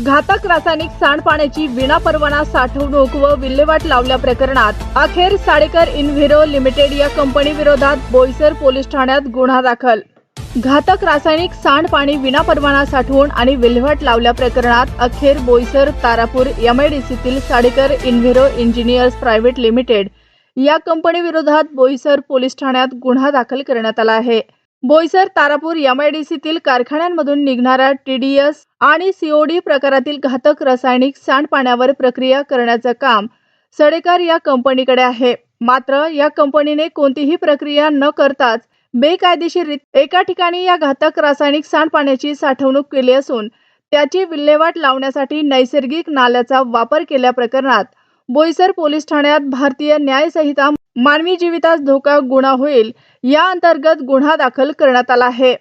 घातक रासायनिक सांडपाण्याची विनापरवाना साठवणूक व विल्हेवाट लावल्या प्रकरणात अखेर साडेकर इनव्हिरो लिमिटेड या कंपनी विरोधात बोईसर पोलीस ठाण्यात गुन्हा दाखल. घातक रासायनिक सांडपाणी विनापरवाना साठवून आणि विल्हेवाट लावल्या प्रकरणात अखेर Boisar Tarapur एमआयडीसीतील Sadekar enviro engineers private limited या कंपनी विरोधात बोईसर पोलीस ठाण्यात गुन्हा दाखल करण्यात आला आहे. बोईसर तारापूर एमआयडीसीतील कारखान्यांमधून निघणाऱ्या टीडीएस आणि सीओडी प्रकारातील घातक रासायनिक सांडपाण्यावर प्रक्रिया करण्याचं काम सडेकर या कंपनीकडे आहे. मात्र या कंपनीने कोणतीही प्रक्रिया न करताच बेकायदेशीर एका ठिकाणी या घातक रासायनिक सांडपाण्याची साठवणूक केली असून त्याची विल्हेवाट लावण्यासाठी नैसर्गिक नाल्याचा वापर केल्या प्रकरणात बोईसर पोलीस ठाण्यात भारतीय न्यायसंहिता मानवी जीवितास धोका गुन्हा होईल. या अंतर्गत गुन्हा दाखल करण्यात आला आहे.